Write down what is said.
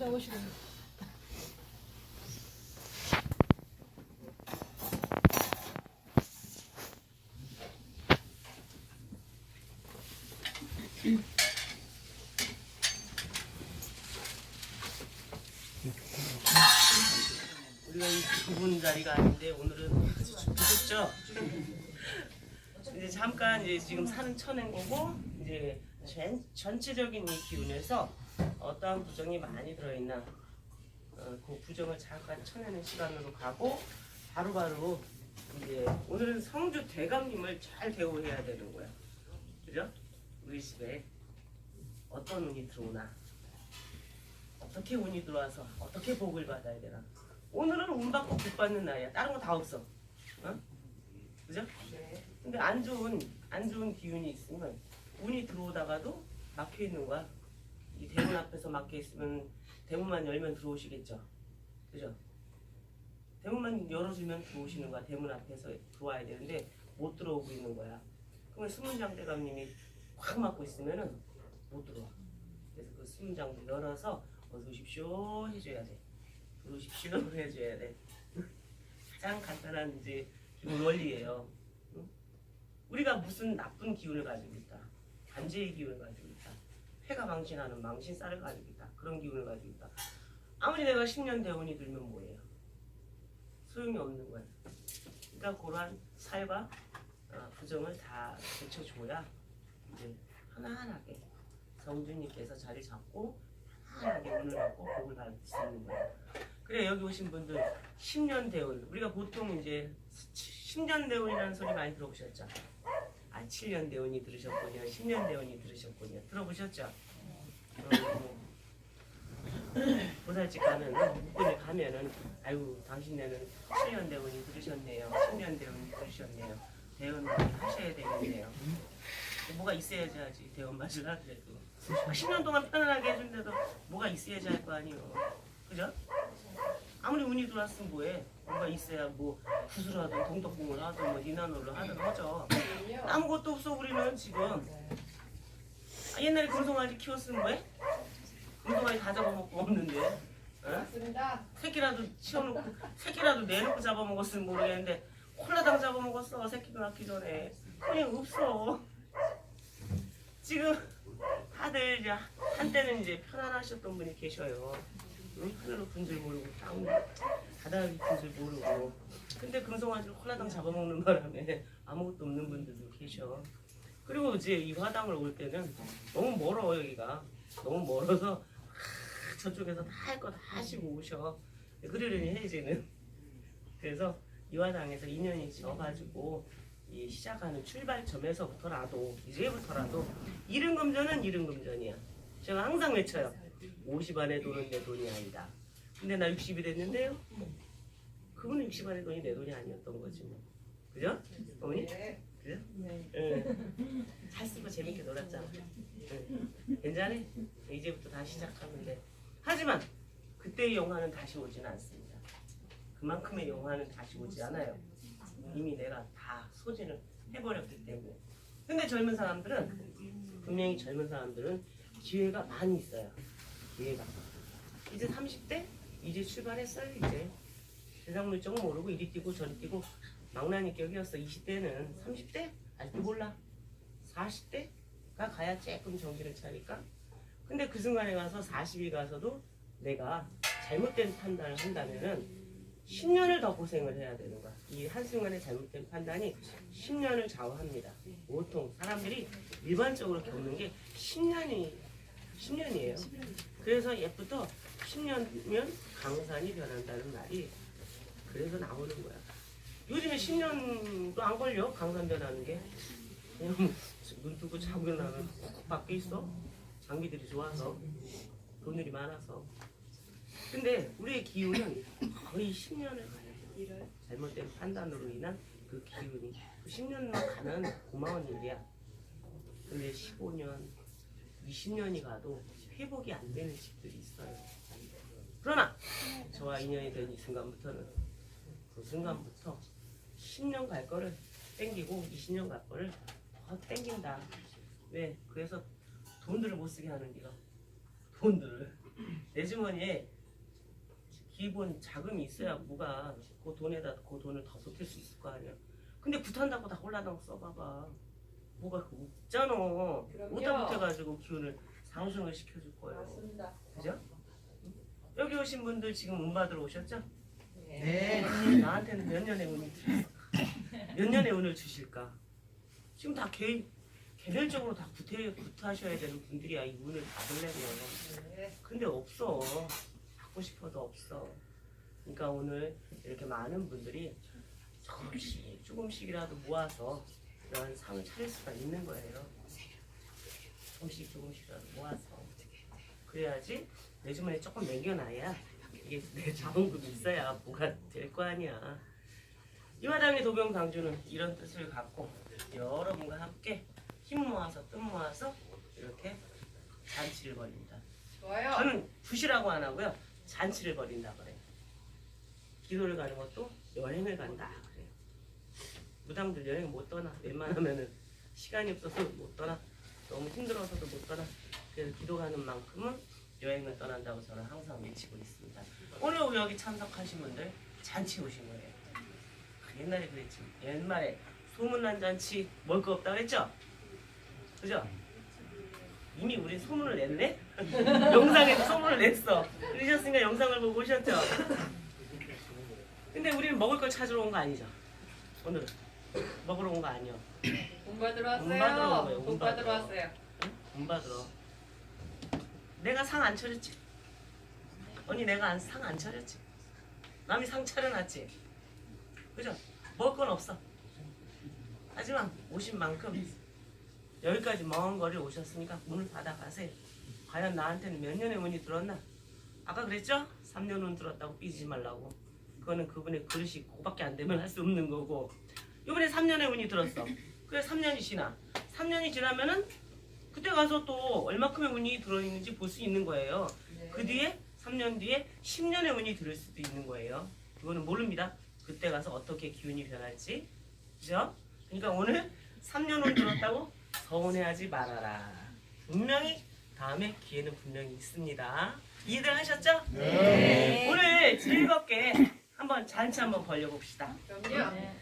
나오시고. 우리가 이 좁은 자리가 아닌데 오늘은 춥죠? 이제 잠깐 이제 지금 산은 쳐낸 거고 이제 전, 전체적인 이 기운에서 어떠한 부정이 많이 들어있나 어, 그 부정을 잠깐 쳐내는 시간으로 가고 바로 바로 이제 오늘은 성주 대감님을 잘 대우해야 되는 거야 그죠? 우리 집에 어떤 운이 들어오나 어떻게 운이 들어와서 어떻게 복을 받아야 되나 오늘은 운 받고 복 받는 날이야. 다른 거 다 없어. 어? 그죠? 근데 안 좋은 안 좋은 기운이 있으면 운이 들어오다가도 막혀 있는 거야. 이 대문 앞에서 막혀 있으면 대문만 열면 들어오시겠죠. 그죠? 대문만 열어주면 들어오시는 거야. 대문 앞에서 들어와야 되는데 못 들어오고 있는 거야. 그러면 수문장 대감님이 확 막고 있으면은 못 들어와. 그래서 그 수문장도 열어서 어서 오십시오 해줘야 돼. 들어오십시오 해줘야 돼. 가장 간단한 이제 그 원리예요. 응? 우리가 무슨 나쁜 기운을 가지고 있다. 반제의 기운을 가지고 있다. 폐가 망신하는 망신살을 가지고 있다. 그런 기운을 가지고 있다. 아무리 내가 10년 대운이 들면 뭐예요? 소용이 없는 거야. 그러니까 그러한 살과 어, 부정을 다 고쳐줘야 이제 하나하나게 성주님께서 자리 잡고 하나하나게 운을 받고 복을 받을 수 있는 거예요. 그래 여기 오신 분들 10년 대운 우리가 보통 이제 10년 대운이라는 소리 많이 들어보셨죠? 아 7년 대운이 들으셨군요. 10년 대운이 들으셨군요. 들어보셨죠? 어, 보살집 가면 목돈에 가면은 아유 당신네는 7년 대운이 들으셨네요. 10년 대운이 들으셨네요. 대운 많이 하셔야 되겠네요. 뭐가 있어야지 하지 대운 맛을 하더라도. 10년 동안 편안하게 해준데도 뭐가 있어야지 할 거 아니에요 그죠? 아무리 운이 들어왔으면 뭐해? 뭔가 있어야 뭐 구슬하든 동덕궁을 하든 뭐 니나노를 하든 하죠. 아무것도 없어 우리는 지금. 아, 옛날에 금송아지 키웠으면 뭐해? 금송아지 다 잡아먹고 없는데. 어? 새끼라도 치워놓고 새끼라도 내놓고 잡아먹었으면 모르겠는데 콜라당 잡아먹었어 새끼도 낳기 전에. 그냥 없어. 지금 다들 이제 한때는 이제 편안하셨던 분이 계셔요 응? 하늘로 분줄 모르고 땅 바닥이 분줄 모르고. 근데 금송아지를 콜라당 잡아먹는 바람에 아무것도 없는 분들도 계셔. 그리고 이제 이 화당을 올 때는 너무 멀어 여기가. 너무 멀어서 하, 저쪽에서 다 할 거 다 하시고 오셔. 그러려니 해 이제는. 그래서 이 화당에서 인연이 져가지고 이 시작하는 출발점에서부터라도 이제부터라도 이른 금전은 이른 금전이야. 제가 항상 외쳐요 50 안에 돈은 내 돈이 아니다 근데 나 60이 됐는데요 그분은 60 안에 돈이 내 돈이 아니었던 거지 뭐 그죠? 어머니? 그죠? 응. 잘 쓰고 재밌게 놀았잖아 응. 괜찮아? 이제부터 다시 시작하면 돼 하지만 그때의 영화는 다시 오진 않습니다 그만큼의 영화는 다시 오지 않아요 이미 내가 다 소진을 해버렸기 때문에 근데 젊은 사람들은 분명히 젊은 사람들은 기회가 많이 있어요 기회가 이제 30대? 이제 출발했어요 이제. 세상 물정은 모르고 이리 뛰고 저리 뛰고 망나니 격이었어. 20대는 30대? 아직도 몰라. 40대가 가야 조금 정기를 차니까. 근데 그 순간에 가서 40이 가서도 내가 잘못된 판단을 한다면은 10년을 더 고생을 해야 되는 거야. 이 한순간의 잘못된 판단이 10년을 좌우합니다. 보통 사람들이 일반적으로 겪는 게 10년이 10년이에요. 그래서 옛부터 10년이면 강산이 변한다는 말이 그래서 나오는 거야. 요즘에 10년도 안 걸려 강산 변하는 게 그냥 눈 뜨고 자고 일어나면 콕콕 밖에 있어. 장비들이 좋아서 돈들이 많아서. 근데 우리의 기운은 거의 10년을 가요. 잘못된 판단으로 인한 그 기운이 그 10년만 가면 고마운 일이야. 근데 15년, 20년이 가도 회복이 안 되는 집들이 있어요. 그러나 저와 인연이 된 이 순간부터는 그 순간부터 10년 갈 거를 땡기고 20년 갈 거를 더 땡긴다. 왜? 그래서 돈들을 못 쓰게 하는 게요. 돈들을 내 주머니에 기본 자금이 있어야 뭐가 그 돈에다 그 돈을 더 보탤 수 있을 거 아니야. 근데 구탄다고 다 홀라당 써봐봐. 뭐가 그 없잖아. 어디다 보태가지고 기운을 상승을 시켜줄 거예요. 맞습니다. 그죠? 여기 오신 분들 지금 운 받으러 오셨죠? 네. 나한테는 몇 년의 운이 들었어? 몇 년의 운을 주실까? 지금 다 개, 개별적으로 다 구태, 구타하셔야 되는 분들이야 이 운을 받으려면 네. 근데 없어 받고 싶어도 없어 그러니까 오늘 이렇게 많은 분들이 조금씩 조금씩이라도 모아서 이런 상을 차릴 수가 있는 거예요 조금씩 조금씩이라도 모아서 그래야지 내 주머니에 조금 남겨놔야 이게 내 자본금이 있어야 뭐가 될 거 아니야 이화당의 도경 강주는 이런 뜻을 갖고 여러분과 함께 힘 모아서 뜻 모아서 이렇게 잔치를 벌입니다 좋아요. 저는 굿이라고 안 하고요. 잔치를 벌인다 그래요. 기도를 가는 것도 여행을 간다. 무당들 여행 못 떠나. 웬만하면은 시간이 없어서 못 떠나. 너무 힘들어서도 못 떠나. 그래서 기도 가는 만큼은 여행을 떠난다고 저는 항상 외치고 있습니다. 오늘 여기 참석하신 분들 잔치 오신 거예요. 옛날에 그랬지. 옛말에 소문난 잔치 먹을 거 없다 그랬죠? 그죠? 이미 우리 소문을 냈네? 영상에도 소문을 냈어. 그러셨으니까 영상을 보고 오셨죠? 근데 우리는 먹을 걸 찾으러 온 거 아니죠? 오늘 먹으러 온거 받으러 돈 받으러 온 왔어요. 거예요, 돈돈 받으러 받으러. 왔어요. 돈 받으러. 내가 상 안 차렸지? 언니 내가 상 안 차렸지? 남이 상 차려놨지? 그죠? 먹을 건 없어. 하지만 오신 만큼 여기까지 먼 거리를 오셨으니까 문을 받아가세요. 과연 나한테는 몇 년의 운이 들었나? 아까 그랬죠? 3년 운 들었다고 삐지지 말라고. 그거는 그분의 그릇이 그거밖에 안 되면 할 수 없는 거고. 이번에 3년의 운이 들었어. 그래 3년이 지나. 3년이 지나면은 그때 가서 또 얼마큼의 운이 들어있는지 볼 수 있는 거예요. 네. 그 뒤에 3년 뒤에 10년의 운이 들을 수도 있는 거예요. 이거는 모릅니다. 그때 가서 어떻게 기운이 변할지. 그죠? 그러니까 오늘 3년 운 들었다고 서운해하지 말아라. 분명히 다음에 기회는 분명히 있습니다. 이해들 하셨죠? 네. 오늘 즐겁게 한번 잔치 한번 벌려봅시다. 그럼요.